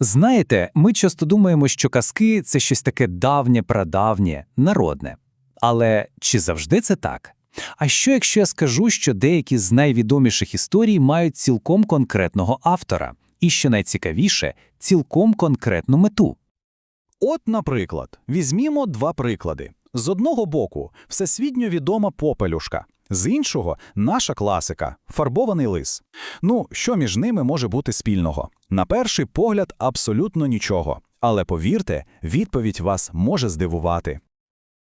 Знаєте, ми часто думаємо, що казки це щось таке давнє, прадавнє, народне. Але чи завжди це так? А що якщо я скажу, що деякі з найвідоміших історій мають цілком конкретного автора, і що найцікавіше, цілком конкретну мету? От, наприклад, візьмімо два приклади. З одного боку, всесвітньо відома попелюшка, з іншого наша класика фарбований лис. Ну, що між ними може бути спільного? На перший погляд, абсолютно нічого. Але повірте, відповідь вас може здивувати.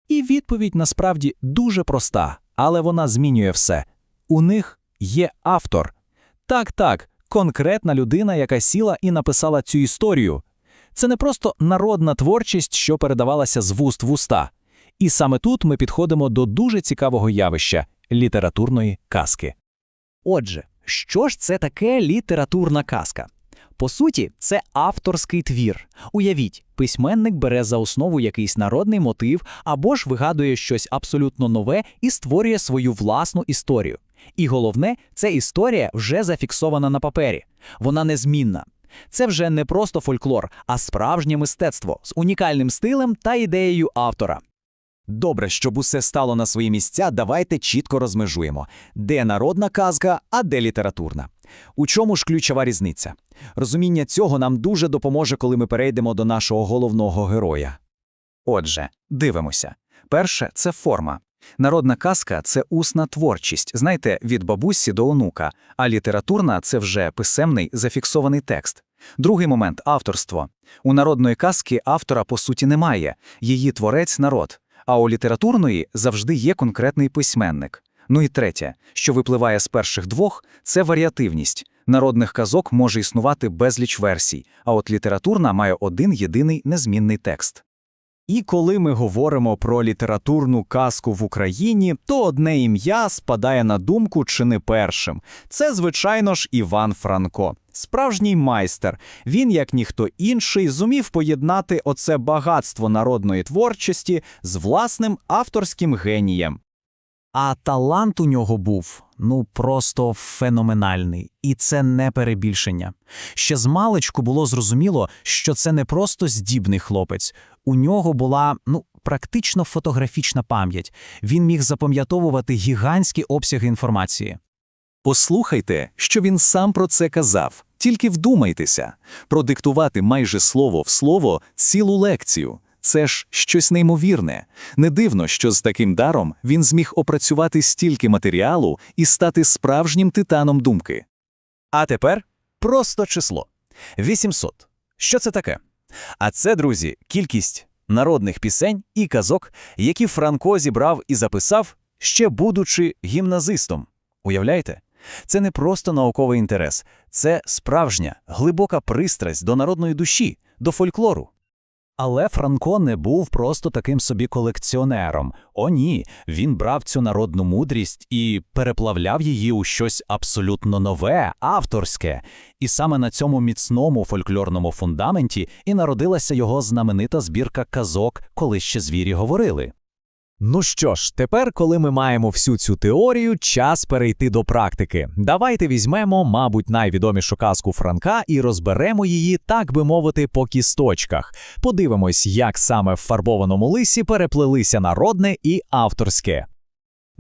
І відповідь насправді дуже проста, але вона змінює все. У них є автор. Так, так, конкретна людина, яка сіла і написала цю історію. Це не просто народна творчість, що передавалася з вуст в уста. І саме тут ми підходимо до дуже цікавого явища літературної казки. Отже, що ж це таке літературна казка? По суті, це авторський твір. Уявіть, письменник бере за основу якийсь народний мотив або ж вигадує щось абсолютно нове і створює свою власну історію. І головне, ця історія вже зафіксована на папері. Вона незмінна. Це вже не просто фольклор, а справжнє мистецтво з унікальним стилем та ідеєю автора. Добре, щоб усе стало на свої місця, давайте чітко розмежуємо, де народна казка, а де літературна. У чому ж ключова різниця? Розуміння цього нам дуже допоможе, коли ми перейдемо до нашого головного героя. Отже, дивимося. Перше це форма. Народна казка це усна творчість, знаєте, від бабусі до онука, а літературна це вже писемний зафіксований текст. Другий момент авторство. У народної казки автора по суті немає, її творець народ. А у літературної завжди є конкретний письменник. Ну і третє, що випливає з перших двох, це варіативність. Народних казок може існувати безліч версій, а от літературна має один єдиний незмінний текст. І коли ми говоримо про літературну казку в Україні, то одне ім'я спадає на думку чи не першим. Це, звичайно ж, Іван Франко. Справжній майстер. Він, як ніхто інший, зумів поєднати оце багатство народної творчості з власним авторським генієм. А талант у нього був ну просто феноменальний, і це не перебільшення. Ще з маличку було зрозуміло, що це не просто здібний хлопець. У нього була ну практично фотографічна пам'ять. Він міг запам'ятовувати гігантські обсяги інформації. Послухайте, що він сам про це казав. Тільки вдумайтеся, продиктувати майже слово в слово цілу лекцію. Це ж щось неймовірне. Не дивно, що з таким даром він зміг опрацювати стільки матеріалу і стати справжнім титаном думки. А тепер просто число 800. Що це таке? А це, друзі, кількість народних пісень і казок, які Франко зібрав і записав, ще будучи гімназистом. Уявляєте? Це не просто науковий інтерес, це справжня, глибока пристрасть до народної душі, до фольклору. Але Франко не був просто таким собі колекціонером. О, ні, він брав цю народну мудрість і переплавляв її у щось абсолютно нове, авторське. І саме на цьому міцному фольклорному фундаменті і народилася його знаменита збірка казок, коли ще звірі говорили. Ну що ж, тепер, коли ми маємо всю цю теорію, час перейти до практики. Давайте візьмемо, мабуть, найвідомішу казку Франка і розберемо її, так би мовити, по кісточках. Подивимось, як саме в фарбованому лисі переплелися народне і авторське.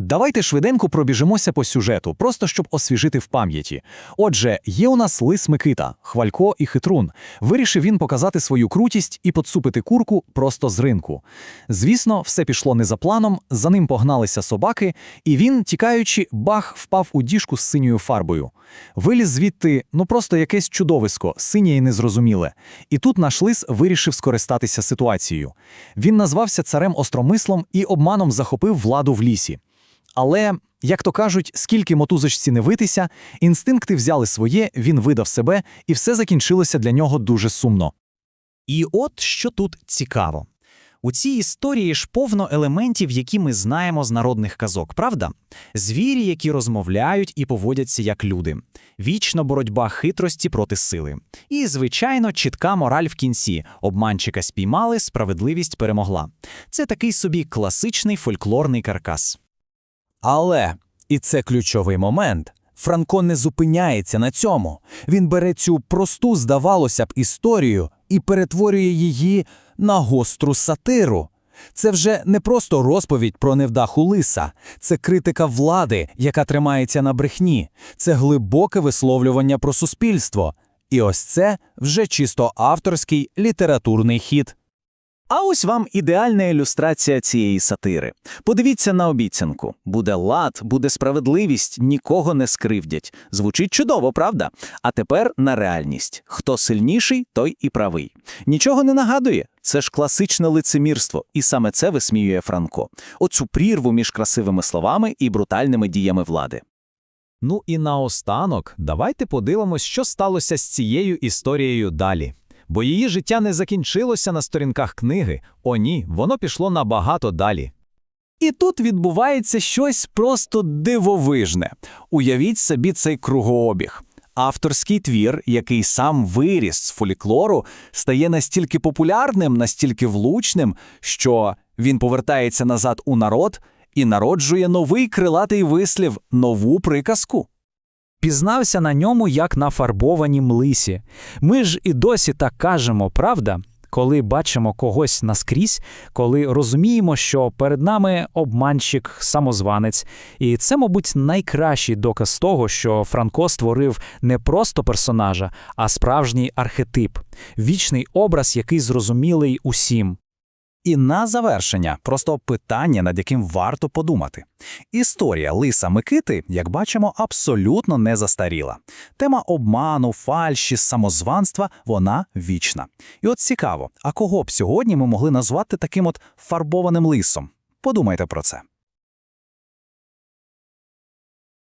Давайте швиденько пробіжимося по сюжету, просто щоб освіжити в пам'яті. Отже, є у нас лис Микита, хвалько і хитрун. Вирішив він показати свою крутість і поцупити курку просто з ринку. Звісно, все пішло не за планом, за ним погналися собаки, і він, тікаючи, бах впав у діжку з синьою фарбою. Виліз звідти, ну просто якесь чудовисько, синє і незрозуміле. І тут наш лис вирішив скористатися ситуацією. Він назвався царем остромислом і обманом захопив владу в лісі. Але, як то кажуть, скільки мотузочці не витися, інстинкти взяли своє, він видав себе, і все закінчилося для нього дуже сумно. І от що тут цікаво. У цій історії ж повно елементів, які ми знаємо з народних казок, правда? Звірі, які розмовляють і поводяться як люди, вічна боротьба хитрості проти сили. І, звичайно, чітка мораль в кінці: обманчика спіймали, справедливість перемогла. Це такий собі класичний фольклорний каркас. Але, і це ключовий момент, Франко не зупиняється на цьому. Він бере цю просту, здавалося б, історію і перетворює її на гостру сатиру. Це вже не просто розповідь про невдаху лиса, це критика влади, яка тримається на брехні, це глибоке висловлювання про суспільство. І ось це вже чисто авторський літературний хід. А ось вам ідеальна ілюстрація цієї сатири. Подивіться на обіцянку. Буде лад, буде справедливість, нікого не скривдять. Звучить чудово, правда? А тепер на реальність. Хто сильніший, той і правий. Нічого не нагадує. Це ж класичне лицемірство, і саме це висміює Франко. Оцю прірву між красивими словами і брутальними діями влади. Ну і наостанок, давайте подивимось, що сталося з цією історією далі. Бо її життя не закінчилося на сторінках книги. О ні, воно пішло набагато далі. І тут відбувається щось просто дивовижне. Уявіть собі цей кругообіг. Авторський твір, який сам виріс з фоліклору, стає настільки популярним, настільки влучним, що він повертається назад у народ і народжує новий крилатий вислів, нову приказку. Пізнався на ньому як на фарбованім лисі. Ми ж і досі так кажемо, правда? Коли бачимо когось наскрізь, коли розуміємо, що перед нами обманщик, самозванець, і це, мабуть, найкращий доказ того, що Франко створив не просто персонажа, а справжній архетип, вічний образ, який зрозумілий усім. І на завершення просто питання, над яким варто подумати. Історія Лиса Микити, як бачимо, абсолютно не застаріла. Тема обману, фальші, самозванства – вона вічна. І от цікаво, а кого б сьогодні ми могли назвати таким от фарбованим лисом? Подумайте про це.